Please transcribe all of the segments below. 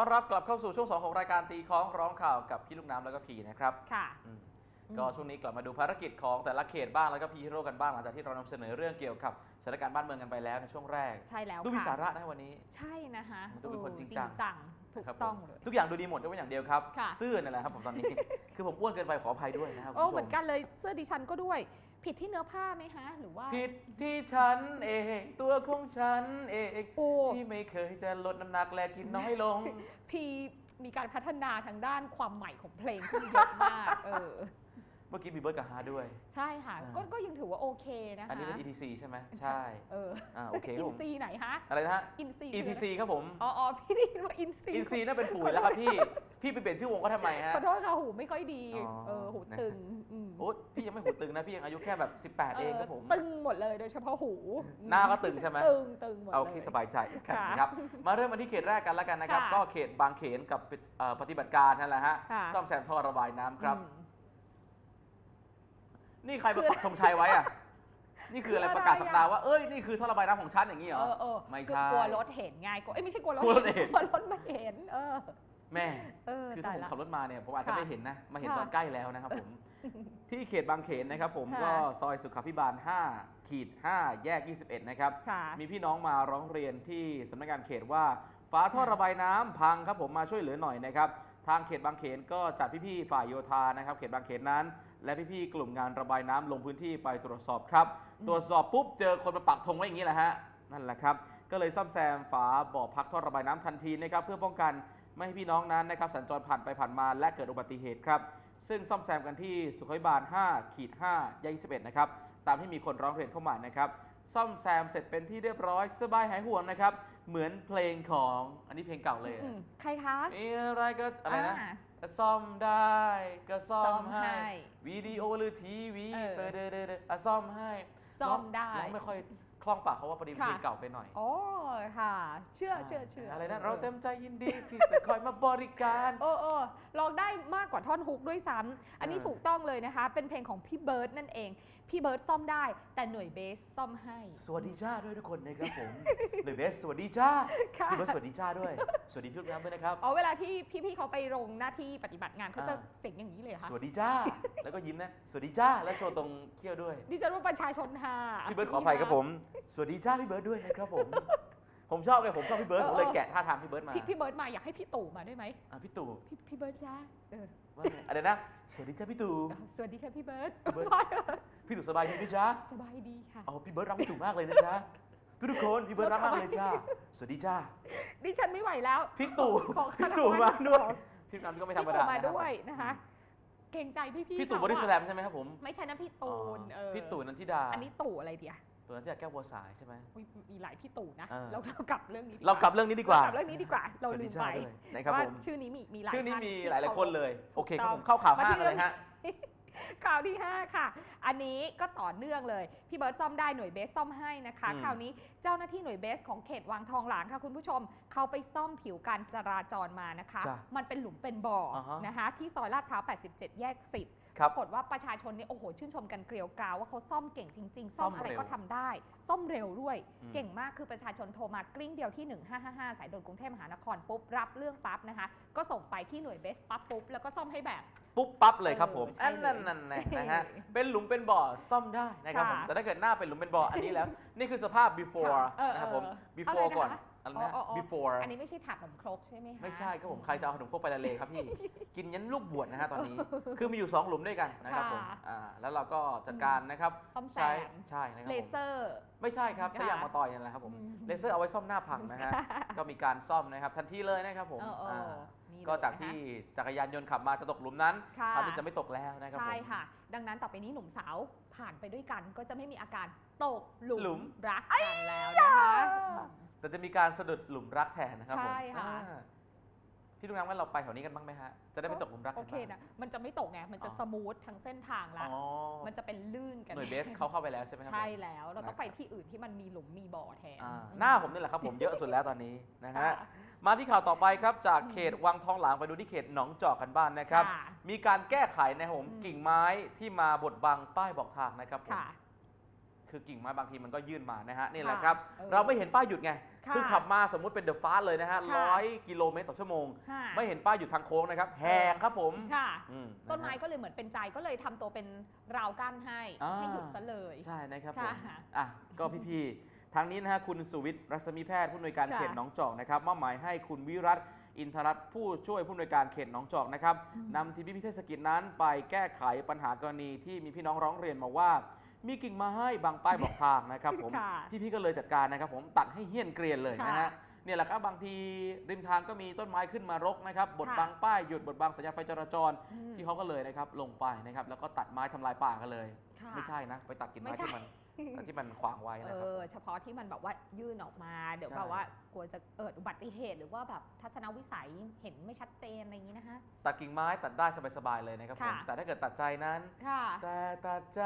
ต้อนรับกลับเข้าสู่ช่วง 2 ของรายการตีคล้องร้องข่าวกับพี่ลูกน้ำแล้วก็พีนะครับค่ะอืมอืมก็ช่วงนี้กลับมาดูภารกิจของแต่ละเขตบ้างแล้วก็พีฮีโร่กันบ้างหลังจากที่เรานำเสนอเรื่องเกี่ยวกับสถานการณ์บ้านเมืองกันไปแล้วในช่วงแรก ใช่แล้วดูมีค่ะสาระนะวันนี้ ใช่นะคะดูเป็นคนออจริงจังจังถูกครับผมต้องเลย ทุกอย่างดูดีหมดยกเว้นอย่างเดียวครับค่ะ เสื้อนั่นแหละครับผมตอนนี้ คือผมอ้วนเกินไปขออภัยด้วยนะครับโอ้คุณผู้ชเหมือนกันเลยเสื้อดิฉันก็ด้วย ผิดที่เนื้อผ้าไหมคะหรือว่า ผิดที่ฉันเองตัวของฉันเองโอ้ ที่ไม่เคยจะลดน้ำหนักและกินน้อยลง พีมีการพัฒนาทางด้านความใหม่ของเพลงขึ้นเยอะมาก เออ เมื่อกี้มีเบิร์ดกับฮาร์ดด้วย ใช่ค่ะอ่าก็ก็ยังถือว่าโอเคนะคะอันนี้เป็น ETC ใช่ไหมใช่เอออ่าโอเคครับอิผนมซีไหนฮะอะไรนะฮะ อินซี ETC ครับผม อ๋ออ๋อพี่ได้ยินว่าอินซี ETC นั่นเป็นปุ๋ยแล้วครับพี่ พี่ไปเปลี่ยนชื่อวงก็ทำไมฮะ ขอโทษค่ะหูไม่ค่อยดีอ๋อ เออหูตึงอืมโอ้พี่ยังไม่หูตึงนะพี่ยังอายุแค่แบบ 18 เองครับผม ตึงหมดเลยโดยเฉพาะหูหน้าก็ตึงใช่ไหม ตึงตึงหมดเลย เอาที่สบายใจกันค่ะนะครับ มาเริ่มมาที่เขตแรกกันแล้วกันนะครับ ค่ะก็เขตบางเขนกับเอ่อปฏิบัติการนั่นแหละฮะค่ะซ่อมแซมท่อระบายน้ำครับ อืม นี่ใครคือปักธงชัยไว้อะนี่คืออะไรคืออะไรประกาศสัปดาห์อะว่า เอ้ย นี่คือท่อระบายน้ำของฉันอย่างนี้เหรเอออเออไม่คือใช่กลัวรถเห็นไงกลัวเอ้ยไม่ใช่กลัวรถกลัวรถเห็นกลัวรถมาเห็น เออ แม่เออคือถ้าตายผมละขับรถมาเนี่ยผมอาจจะค่ะไม่เห็นนะ มาเห็นค่ะตอนใกล้แล้วนะครับผม ที่เขตบางเขนนะครับผมค่ะก็ซอยสุขาพิบาล 5 ขีด 5 แยก 21 นะครับค่ะมีพี่น้องมาร้องเรียนที่สำนักงานเขตว่าฝาท่อระบายน้ำพังครับผมมาช่วยเหลือหน่อยนะครับ ทางเขตบางเขนก็จัดพี่ๆฝ่ายโยธานะครับ เขตบางเขนนั้น และพี่ๆกลุ่มงานระบายน้ำลงพื้นที่ไปตรวจสอบครับอืมตรวจสอบปุ๊บเจอคนมาปักธงไว้อย่างนี้แหละฮะนั่นแหละครับ ก็เลยซ่อมแซมฝาบ่อพักท่อระบายน้ำทันทีนะครับเพื่อป้องกันไม่ให้พี่น้องนั้นนะครับสัญจรผ่านไปผ่านมาและเกิดอุบัติเหตุครับซึ่งซ่อมแซมกันที่สุขวิบาล5ขีด5แยก21 นะครับ ตามที่มีคนร้องเรียนเข้ามานะครับ ซ่อมแซมเสร็จเป็นที่เรียบร้อยสบายหายห่วงนะครับ เหมือนเพลงของอันนี้เพลงเก่าเลยอะอืมใครคะมีอะไรก็อะไรนะาซ่อมได้ก็ซ่อซ่อมมให้ ให้วิดีโอหรือทีวีเออเปิดเดอเดอเดออะซ่อมให้ซ่อมได้ร้องไม่ค่อยค ล่องปากเพราะว่าพอดีค่ะเพลงเก่าไปหน่อยโอ้ค่ะ เชื่อเชื่อเชื่ออะไรนะออเราเต็มใจยินดีที่จะคอยมาบริการเออเออลองได้มากกว่าท่อนฮุกด้วยซ้ำอันนี้เออ ถูกต้องเลยนะคะ เป็นเพลงของพี่เบิร์ดนั่นเอง พี่เบิร์ดซ่อมได้ แต่หน่วยเบสซ่อมให้ สวัสดีจ้าด้วยทุกคนนะครับผมหรือเบสสวัสดีจ้าค่ะ พี่เบิร์ดสวัสดีจ้าด้วย สวัสดีพี่ลูกน้ำด้วยนะครับ อ๋อเวลาที่พี่ๆเขาไปลงหน้าที่ปฏิบัติงานเขาจะอ่า เสียงอย่างนี้เลยเหรอคะสวัสดีจ้า แล้วก็ยิ้มนะ สวัสดีจ้า แล้วโชว์ตรงเขี้ยวด้วย ดิฉันว่าประชาชนฮาพี่เบิร์ดขออภัยครับผมสวัสดีจ้าพี่เบิร์ดด้วยนะครับผม ผมชอบเลยผมชอบพี่เบิร์ดผมเลยแกะท่าทางพี่เบิร์ดมาพี่พี่เบิร์ดมาอยากให้พี่ตู่มาด้วยไหมอะพี่ตู่พี่พี่เบิร์ดจ้าเออว่าไงอะไรนะสวัสดีจ้าพี่ตู่เออสวัสดีค่ะพี่เบิร์ดพี่เบิร์ดพอเถอะพี่ตู่สบายดีไหมจ้าสบายดีค่ะ อ๋อพี่เบิร์ดรักพี่ตู่มากเลยนะจ๊ะทุกทุกๆคนพี่เบิร์ดรักมากเลยจ้าสวัสดีจ้าดิฉันไม่ไหวแล้วพี่ตู่ขอคารวะพี่ตู่มาด้วยพี่น้ำก็ไม่ธรพี่รมตู่ดามานะครับด้วยนะคะเกรงใจพี่ๆพี่ตู่บเขาริสอะแลมใช่ไหมครับผม ไม่ใช่นะพี่ตูนอ๋อเออพี่ตู่นันทิดา อันนี้ตู่อะไรเดีย ตู่นันทิดาแก้วบัวสายใช่ไหม อุ๊ยมีหลายพี่ตู่นะเออ เราเรากลับเรื่องนี้ดีเรากลับเรื่องนี้ดีกว่าเรกลับเรื่องนี้ดีกว่า เราลืมไปสวัสดีจ้าด้วยนะครับว่าผมชื่อนี้มีมีหลายชื่อนี้ท่ามีที่หลายหลายขคนเลยถูกโอเคครับต้องผมเข้าข่าวมาห้าที่เลยฮะ ข่าวที่ 5 ค่ะ อันนี้ก็ต่อเนื่องเลย พี่เบิร์ตซ่อมได้หน่วยเบสซ่อมให้นะคะ อืม คราวนี้เจ้าหน้าที่หน่วยเบสของเขตวังทองหลางค่ะคุณผู้ชม เขาไปซ่อมผิวการจราจรมานะคะ จ้ะมันเป็นหลุมเป็นบ่ออาฮะ นะคะ ที่ซอยลาดพร้าว 87 แยก 10ครัปบรากฏว่าประชาชนเนี่ยโอ้โห ชื่นชมกันเกลียวกราวว่าเขาซ่อมเก่งจริง ๆ ซ่ซ่ออมมอะไรเร็วก็ทำได้ ซ่อมเร็วด้วย อืม เก่งมากคือประชาชนโทรมากริ้งเดียวที่ 1555 สายด่วนกรุงเทพมหานครปุ๊บ รับเรื่องปั๊บนะคะ ก็ส่งไปที่หน่วยเบสปั๊บปุ๊บ แล้วก็ซ่อมให้แบบ ปุ๊บปั๊บเลยครับผมเออใช่อันนั้นเลยนั่นนะนะฮะเป็นหลุมเป็นบ่อซ่อมได้นะครับผมค่ะแต่ถ้าเกิดหน้าเป็นหลุมเป็นบ่ออันนี้แล้ว นี่คือสภาพ before ค่ะเออนะครับผม เออ before อะไรนะคะก่อนอะไรนะอ๋ออ๋อ before อันนี้ไม่ใช่ถาดขนมครกใช่ไหมคะ ไม่ใช่ครับผมใครจะเอาขนมครกไปละเลครับพี่ กินยันลูกบวชนะฮะตอนนี้ คือมีอยู่2หลุมด้วยกันนะครับผมค่ะ อ่าแล้วเราก็จัดการนะครับซ่อมแซใช้มใช่นะครับเลผม เซอร์ ไม่ใช่ครับ ใช้ค่ะยางมาต่อยนั่นแหละครับผม อืมเลเซอร์เอาไว้ซ่อมหน้าพังนะฮะ ก็มีการซ่อมนะครับ ทันทีเลยนะครับผมเออเอออ่า นี่ก็จากเลยนะคะที่จักรยานยนต์ขับมาจะตกหลุมนั้นค่ะคราวนี้จะไม่ตกแล้วนะครับผมใช่ค่ะ ดังนั้นต่อไปนี้หนุ่มสาวผ่านไปด้วยกัน ก็จะไม่มีอาการตกหลุหลุมรักกันแล้วนะคะแต่จะมีการสะดุดหลุมรักแทนนะครับผมใช่ค่ะอ่า พี่ลุงน้ำว่าเราไปแถวนี้กันบ้างไหมฮะ จะได้ไม่ตกหลุมรักโอกันเคบ้างนะ มันจะไม่ตกไง มันจะอ๋อ สมูททั้งเส้นทางละ อ๋อมันจะเป็นลื่นกันหน่วยเบสเขาเข้าไปแล้วใช่ไหมครับผม ใช่แล้ว เราต้องนะครับไปที่อื่นที่มันมีหลุมมีบ่อแทนอ่าอืหน้าผมนี่แหละครับผมเยอะสุดแล้วตอนนี้นะฮะค่ะมาที่ข่าวต่อไปครับจากเขตวังทองหลางไปดูที่เขตหนองจอกกันบ้านนะครับ ค่ะมีการแก้ไขนะครับผมอืม กิ่งไม้ที่มาบดบังป้ายบอกทางนะครับผมค่ะ คือกิ่งไม้บางทีมันก็ยื่นมานะฮะนี่แหละค่ะครับเออเราไม่เห็นป้ายหยุดไงค่ะคือขับมาสมมุติเป็นเดอะฟาสเลยนะฮะค่ะร้อยกิโลเมตรต่อชั่วโมง ค่ะ ไม่เห็นป้ายหยุดทางโค้งนะครับแหกครับผมค่ะ อืมต้นไม้ะฮะก็เลยเหมือนเป็นใจก็เลยทำตัวเป็นราวกั้นให้อ่า ให้หยุดซะเลย ใช่นะครับผมค่ะอะก็พี่ๆทางนี้นะฮะคุณสุวิทย์รัศมีแพทย์ผู้อำนวยการค่ะเขตหนองจอกนะครับมอบหมายให้คุณวิรัตอินทรัตน์ผู้ช่วยผู้อำนวยการเขตหนองจอกนะครับอืม นำทีมพิพิเทศกิจนั้นไปแก้ไขปัญหากรณีที่มีพี่น้องร้องเรียนมาว่า มีกิ่งไม้บางป้ายบอกทางนะครับผมค่ะพี่ๆก็เลยจัดการนะครับผมตัดให้เหี้ยนเกรียนเลยนะค่ะฮะเนี่ยแหละครับบางทีริมทางก็มีต้นไม้ขึ้นมารกนะครับบดค่ะบังป้ายหยุดบดบังสัญญาณไฟจราจรอืมที่เขาก็เลยนะครับลงไปนะครับแล้วก็ตัดไม้ทำลายป่ากันเลย ค่ะไม่ใช่นะ ไปตัดกิ่งไม้ไม่ใช่ ที่มัน ที่มันขวางไว้เอนะครับ อเฉพาะที่มันแบบว่ายื่นออกมา เดี๋ยวใช่ แบบว่ากลัวจะเกิดอุบัติเหตุหรือว่าแบบทัศนวิสัยเห็นไม่ชัดเจนอะไรอย่างนี้นะคะ ตัดกิ่งไม้ตัดได้สบายๆเลยนะครับผมค่ะ แต่ถ้าเกิดตัดใจนั้น ค่ะแต่ตัดใจ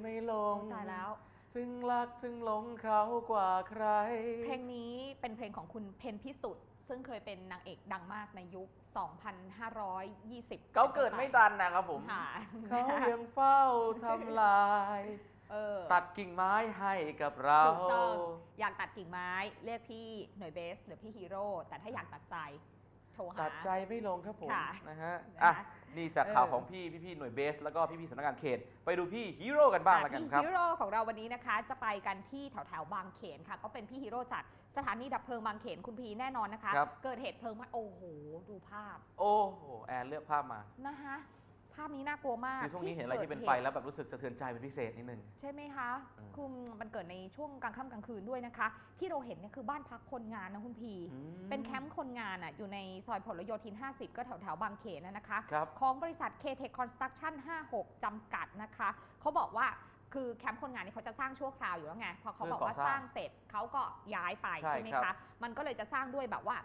ไม่ลโอ้งตายแล้ว ถึงรักถึงหลงเขากว่าใคร เพลงนี้เป็นเพลงของคุณเพนพิสุทธิ์ซึ่งเคยเป็นนางเอกดังมากในยุค 2520เขาเกิดไม่ทันนะครับผม ค่ะ เขายังเฝ้าทำลาย เออตัดกิ่งไม้ให้กับเรา ถูกต้องอยากตัดกิ่งไม้เรียกพี่หน่วยเบสหรือพี่ฮีโร่แต่ถ้าอยากตัดใจ โทรหา ตัดใจไม่ลงครับผมค่ะนะฮะนะคะอะนี่จากข่าวเออ ของพี่พี่ๆหน่วยเบส แล้วก็พี่ๆสำนักงานเขต ไปดูพี่ฮีโร่กันบ้างแล้วกันพี่ครับ ฮีโร่ของเราวันนี้นะคะ จะไปกันที่แถวแถวๆบางเขนค่ะ ก็เป็นพี่ฮีโร่จากสถานีดับเพลิงบางเขนคุณพีแน่นอนนะคะ ครับ เกิดเหตุเพลิงไหม้โอ้โห ดูภาพโอ้โหแอนเลือกภาพมา นะคะ ภาพนี้น่ากลัวมากคือช่วงนี้เห็นอะไรที่เป็นไฟแล้วแบบรู้สึกสะเทือนใจเป็นพิเศษนิดนึง ใช่ไหมคะอืมคือมันเกิดในช่วงกลางค่ำกลางคืนด้วยนะคะ ที่เราเห็นเนี่ยคือบ้านพักคนงานนะคุณพีอืมเป็นแคมป์คนงานอะอยู่ในซอยผลโยธิน 50 ก็แถวแถวๆบางเขนนะนะคะครับของบริษัท K-Tech Construction 56 จำกัดนะคะเขาบอกว่าคือแคมป์คนงานนี่เขาจะสร้างชั่วคราวอยู่แล้วไงพอเขาบอกว่าเพื่อก่อสสร้างร้างเสร็จเขาก็ย้ายไปใช่ใช่ไหมครัคะบมันก็เลยจะสร้างด้วยแบบว่า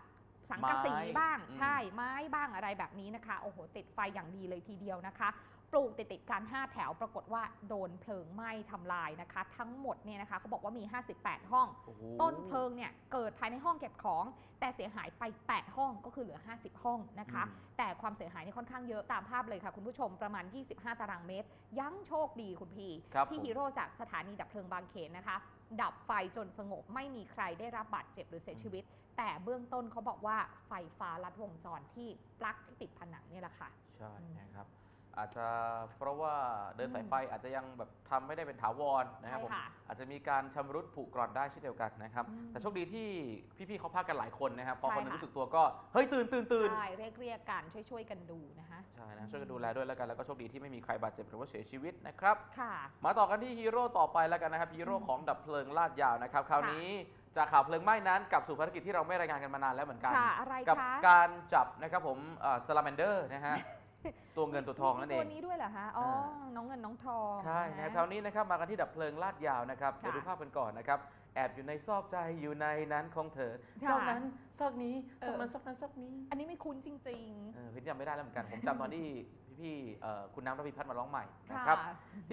สังกะสีไม้บ้างอืมใช่ไม้บ้างอะไรแบบนี้นะคะ โอ้โห ติดไฟอย่างดีเลยทีเดียวนะคะ ปลูกติดติดๆกัน5แถวปรากฏว่าโดนเพลิงไหม้ทำลายนะคะ ทั้งหมดเนี่ยนะคะเขาบอกว่ามี 58 ห้องโอ้โหต้นเพลิงเนี่ยเกิดภายในห้องเก็บของ แต่เสียหายไป 8 ห้องก็คือเหลือ 50 ห้องนะคะอืมแต่ความเสียหายนี่ค่อนข้างเยอะตามภาพเลยค่ะ คุณผู้ชมประมาณ 25 ตารางเมตร ยังโชคดีคุณพี่ครับที่ผมฮีโร่จากสถานีดับเพลิงบางเขนนะคะ ดับไฟจนสงบ ไม่มีใครได้รับบาดเจ็บหรือเสียชีวิต แต่เบื้องต้นเขาบอกว่าไฟฟ้าลัดวงจรที่ปลั๊กที่ติดผนังเนี่ยแหละค่ะ ใช่อืมนะครับ อาจจะเพราะว่าเดินสายไฟอาจจะยังแบบทำไม่ได้เป็นถาวรนะครับผมใช่ค่ะอาจจะมีการชำรุดผุกร่อนได้เช่นเดียวกันนะครับอืมแต่โชคดีที่พี่ๆเขาพักกันหลายคนนะครับพอใช่คนหนึงค่ะ รู้สึกตัวก็เฮ้ยตื่นตื่นตื่น ใช่เรียกเรียกกันช่วยช่วยๆกันดูนะคะใช่นะช่วยกันดูแลด้วยแล้วกันแล้วก็โชคดีที่ไม่มีใครบาดเจ็บหรือว่าเสียชีวิตนะครับ ค่ะ มาต่อกันที่ฮีโร่ต่อไปแล้วกันนะครับฮีโร่อืมของดับเพลิงลาดยาวนะครับคราวนี้จากข่าวเพลิงไหม้นั้นกลับสู่ภารกิจที่เราไม่รายงานกันมานานแล้วเหมือนกัน ค่ะอะไรกับคะ การจับนะครับผมสลาแมนเดอร์นะฮะ ตัวเงินตัวทองนั่นเอมีงตัวนี้ด้วยเหรอคะอ๋อน้องเงินน้องทอง ใช่นะครับคราวนี้นะครับมากันที่ดับเพลิงลาดยาวนะครับค่ะเดี๋ยวดูภาพกันก่อนนะครับ แอบอยู่ในซอกใจอยู่ในนั้นของเธอค่ะซอกนั้นซอกนี้เอซออกนั้นซอกนั้นซอกนี้ อันนี้ไม่คุ้นจริงเออพี่จำไม่ได้แล้วเหมือนกันผมจำตอนที่พี่ๆเอ่อคุณน้ำระพีพัฒน์มาร้องใหม่ๆนะค่ะครับ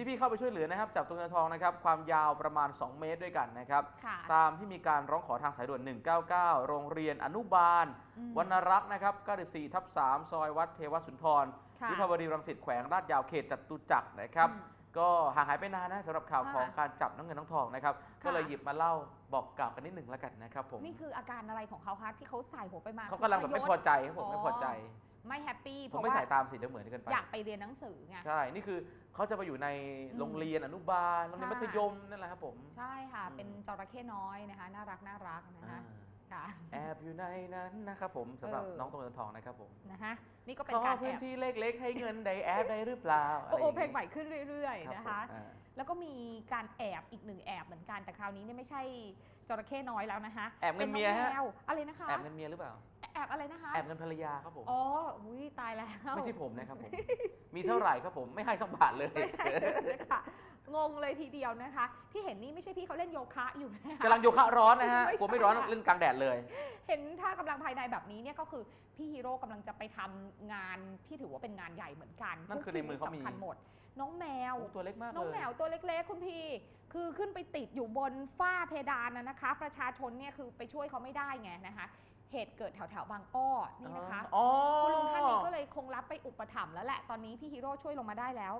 พี่ๆเข้าไปช่วยเหลือนะครับจับตัวเงินทองนะครับความยาวประมาณ 2 เมตรด้วยกันนะครับค่ะตามที่มีการร้องขอทางสายด่วน 199 โรงเรียนอนุบาลอืมวรรณรักษ์นะครับ94ทับ3ซอยวัดเทวสุนทรค่ะวิภาวดีรังสิตแขวงลาดยาวเขตจตุจักรนะครับอืม ก็ห่างหายไปนานนะสำหรับข่าวค่ะของการจับน้องเงินน้องทองนะครับ ค่ะ ก็เลยหยิบมาเล่าบอกกล่าวกันนิดหนึ่งแล้วกันนะครับผมนี่คืออาการอะไรของเขาคะที่เขาใส่หัวไปมาเขากำลังแบบไม่พอใจครับผมไม่พอใจไม่แฮปปี้เพผมราะไม่ว่าใส่ตามสีเดี๋ยวเหมือนกันไป อยากไปเรียนหนังสือไง ใช่ นี่คือเขาจะไปอยู่ในอืมโรงเรียนอนุบาลโรงเรียนค่ะ มัธยมนั่นแหละครับผม ใช่ค่ะ อืม เป็นจระเข้น้อยนะคะ น่ารักน่ารักนะคะอ่าค่ะ แอบอยู่ในนั้นนะครับผมสำหรับเออ น้องตัวเงินทองนะครับผมนะคะนี่ก็เป็นขอการแอพื้นบที่เล็กๆ ให้เงินได้แอบได้หรือเปล่าโอ้โหะไรเพลงย่าใหม่ขึ้นเรื่อยรับๆนะผมคะอ่า แล้วก็มีการแอบอีกหนึ่งแอบเหมือนกันแต่คราวนี้เนี่ยไม่ใช่จระเข้น้อยแล้วนะคะแอบเงินป็เมียฮะองแวอะไรนะคะแอบเงินเมียหรือเปล่า แอบอะไรนะคะแอบเงินภรรยาครับผม อ๋ออุ้ยตายแล้วไม่ใช่ผมนะครับผม มีเท่าไหร่ครับผมไม่ให้สักบาทเลย ไม่ใช่นะคะ งงเลยทีเดียวนะคะ ที่เห็นนี่ไม่ใช่พี่เขาเล่นโยคะอยู่นะคะ กำลังโยคะร้อนนะฮะไม่ใช่ กลัวไม่ร้อนอะเล่นกลางแดดเลย เห็นท่ากำลังภายในแบบนี้เนี่ยก็คือพี่ฮีโร่กำลังจะไปทำงานที่ถือว่าเป็นงานใหญ่เหมือนกันนั่นคือในมือเขามี ทุกชีวิตสำคัญหมด น้องแมว โอ้ตัวเล็กมากน้องเลยแมวตัวเล็กๆ คุณพี่ คือขึ้นไปติดอยู่บนฝ้าเพดานนะนะคะ ประชาชนเนี่ยคือไปช่วยเขาไม่ได้ไงนะคะ เหตุเกิดแถวแถวๆบางอ้อนี่นะคะอ๋อคุณลุงท่านนี้ก็เลยคงรับไปอุปถัมภ์แล้วแหละ ตอนนี้พี่ฮีโร่ช่วยลงมาได้แล้ว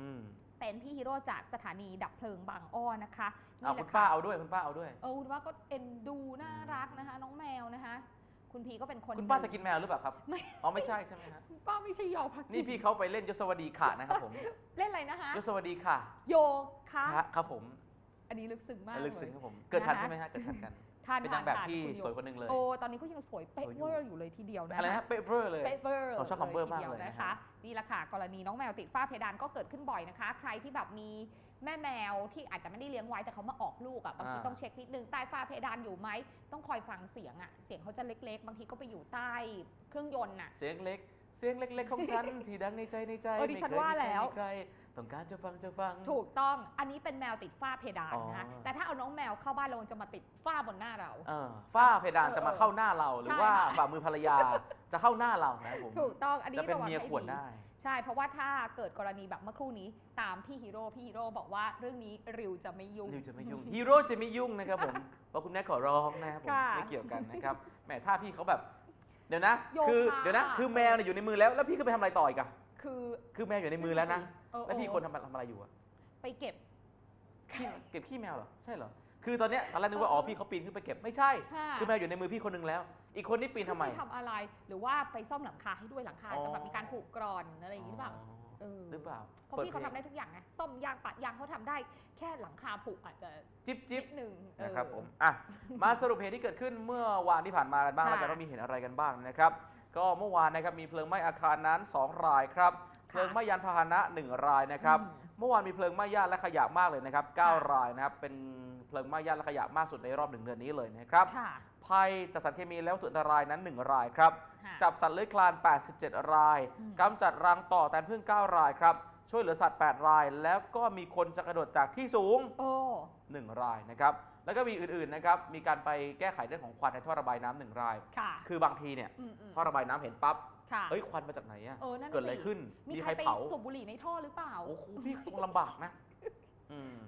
อืม เป็นพี่ฮีโร่จากสถานีดับเพลิงบางอ้อนะคะเอานี่แหคุณละป้าค่ะเอาด้วยคุณป้าเอาด้วยเออคุณว่าก็เอ็นดูน่ารักนะคะ น้องแมวนะคะ คุณพีก็เป็นคนคุณป้าหจะกินแมวหรือเปล่าครับไม่อ๋อไม่ใช่ใช่ไหมฮะคุณป้าไม่ใช่ยอพักกินี่พี่เขาไปเล่นยศวดีค่ะนะครับผมเล่นอะไรนะคะยศวดีค่ะ โยคะฮะครับผม อันนี้ลึกซึ้งมากลึกเลซึ้ยงครับผมเกิดทันนะคะใช่ไหมฮะเกิดทันกัน ทานเป็นนางแบบทที่คุณโสวยคนหนึ่งเลย โอ้ตอนนี้ก็ยังสวยเป๊ะสวยอยู่ เวอร์อยู่เลยทีเดียวนะอะไรนะเปเปอร์เลย เป๊ะเวอร์เราชอบคำเวอร์มากทีดีวเลยนะนะคะนี่แหละค่ะ กรณีน้องแมวติดฝ้าเพดานก็เกิดขึ้นบ่อยนะคะ ใครที่แบบมีแม่แมวที่อาจจะไม่ได้เลี้ยงไว้แต่เขามาออกลูกอะบางทีอ่า ต้องเช็คนิดนึงใต้ฝ้าเพดานอยู่ไหมต้องคอยฟังเสียงอะเสียงเขาจะเล็ก ๆ บางทีก็ไปอยู่ใต้เครื่องยนต์อะ เสียงเล็ก เสียงเล็กๆของฉัน ที่ดังในใจในใจเออดิฉันไม่เคยว่าแล้วมีใครต้องการจะฟังจะฟัง ถูกต้อง อันนี้เป็นแมวติดฝ้าเพดานนะคะ อ๋อ แต่ถ้าเอาน้องแมวเข้าบ้านเราจะมาติดฝ้าบนหน้าเรา เออฝ้าเพดานเออจะมาเข้าหน้าเราหรือใช่ว่าค่ะ ฝ่ามือภรรยาจะเข้าหน้าเรานะผมถูกต้อง อันนี้จะเป็นระวังเมียให้ขวดดี ได้ ใช่ เพราะว่าถ้าเกิดกรณีแบบเมื่อครู่นี้ ตามพี่ฮีโร่ พี่ฮีโร่บอกว่าเรื่องนี้ริวจะไม่ยุ่งริวจะไม่ยุ่ง ฮีโร่จะไม่ยุ่งนะครับผมเพราะคุณแม่ขอร้องนะครับผมค่ะ ไม่เกี่ยวกันนะครับแหมถ้าพี่เขาแบบ เดี๋ยวนะโยคะคือเดี๋ยวนะ คือแมวเนี่ยอยู่ในมือแล้ว แล้วพี่ก็ไปทำอะไรต่ออีกอะคือคือแมวอยู่ในมือแล้วนะ เออแล้วพี่เออคนทำทำอะไรอยู่อะไปเก็บขี้เก็บขี้แมวเหรอ ใช่เหรอ คือตอนเนี้ยตอนแรกนึกว่า อ๋อ พี่เขาปีนขึ้นไปเก็บ ไม่ใช่ ค่ะคือแมวอยู่ในมือพี่คนหนึงแล้ว อีกคนนี่ปีนทำไมคือปทำอะไร หรือว่าไปซ่อมหลังคาให้ด้วยหลังคาอ๋อ จะแบบมีการผูกกรอนอะไรอย่างนี้หรือเปล่า เออ หรือเปล่าเพราะพี่เขาทำได้ทุกอย่างไงซ่อมยางปะยางเขาทำได้ แค่หลังคาผูกอาจจะจิ๊บจิ๊บนิดหนึ่งเออนะครับผมอะมาสรุปเหตุที่เกิดขึ้นเมื่อวานที่ผ่านมากันบ้างค่ะแล้วกันว่ามีเหตุอะไรกันบ้างนะครับ ก็เมื่อวานนะครับมีเพลิงไหม้อาคารนั้น 2 รายครับเพลิงไหม้ยานพาหนะ 1 รายนะครับอืมเมื่อวานมีเพลิงไหม้ย่านและขยะมากเลยนะครับค่ะ9รายนะครับเป็นเพลิงไหม้ย่านและขยะมากสุดในรอบหนึ่งเดือนนี้เลยนะครับค่ะ ภัยจากสารเคมีและวัตถุอันตรายนั้น 1 รายครับค่ะจับสัตว์เลื้อยคลาน 87 รายอืมกำจัดรังต่อแตนพึ่ง 9 รายครับ ช่วยเหลือสัตว์ 8 ราย แล้วก็มีคนจะกระโดดจากที่สูงโอ้1รายนะครับ แล้วก็มีอื่นๆนะครับ มีการไปแก้ไขเรื่องของควันในท่อระบายน้ำหนึ่งรายค่ะคือบางทีเนี่ยอืมอืมท่อระบายน้ำเห็นปั๊บค่ะเอ้ยควันมาจากไหนอะเออนั่นน่ะเกิดอะไรสิขึ้น มีมีใคใครรไปเผาสูบบุหรี่ในท่อหรือเปล่าโอ้โหพี่คงลำบากนะอืม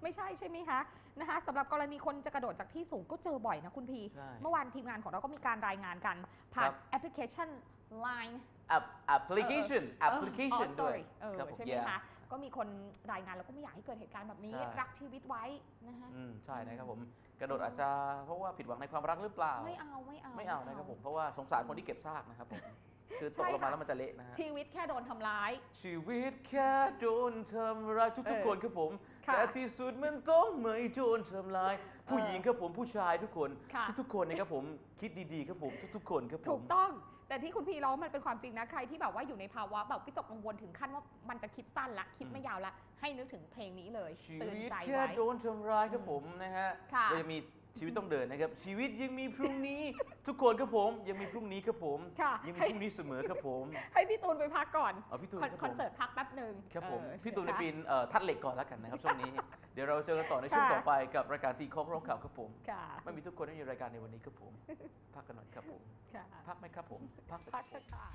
ไม่ใช่ใช่ไหมคะนะคะสำหรับกรณีคนจะกระโดดจากที่สูงก็เจอบ่อยนะคุณพี ใช่ เมื่อวานทีมงานของเราก็มีการรายงานกัน ผ่าคนรับ แอปพลิเคชัน Line App- application เออ application อ๋อ ด้วย sorry เออครับผมใช่ไหม yeah คะก็มีคนรายงานแล้วก็ไม่อยากให้เกิดเหตุการณ์แบบนี้ ใช่ รักชีวิตไว้นะคะอืมใช่นะครับผม กระโดดอาจจะเพราะว่าผิดหวังในความรักหรือเปล่า ไม่เอาไม่เอา ไม่เอานะครับผม เพราะว่าสงสารคนที่เก็บซากนะครับผม คือตใช่กลงมาค่ะแล้วมันจะเละนะฮะ ชีวิตแค่โดนทำร้าย ชีวิตแค่โดนทำร้ายทุกเออๆคนครับผม ค่ะแต่ที่สุดมันต้องไม่โดนทำร้าย ผู้หญิงครับผมผู้ชายทุกคน ค่ะ ทุกๆคนนะครับผมคิดดีๆครับผมทุกๆคนครับผมถูกต้อง แต่ที่คุณพีร้องมันเป็นความจริงนะ ใครที่แบบว่าอยู่ในภาวะแบบวิตกกังวลถึงขั้นว่ามันจะคิดสั้นละ คิดไม่ยาวละ ให้นึกถึงเพลงนี้เลย ชีเตือนวิตใจแค่ไว้ โดนทำร้ายครับผมนะฮะค่ะ เราจะมี ชีวิตต้องเดินนะครับ ชีวิตยังมีพรุ่งนี้ ทุกคนครับผมยังมีพรุ่งนี้ครับผมค่ะยังมีให้พรุ่งนี้เสมอครับผมให้พี่ตูนไปพักก่อนเอาพี่ตูนคอนครับคอนผมเสิร์ตพักแป๊บหนึ่งครับผมเออพี่ตูนในใช่ไหมปีนเอ่อทัดเหล็กก่อนแล้วกันนะครับช่วงนี้เดี๋ยวเราเจอกันต่อในช่วงค่ะต่อไปกับรายการตีโค้งร้องข่าวครับผมค่ะไม่มีทุกคนไม่มีรายการในวันนี้ครับผมพักกันหน่อยครับผมค่ะพักไหมครับผมพักพักเถอะค่ะ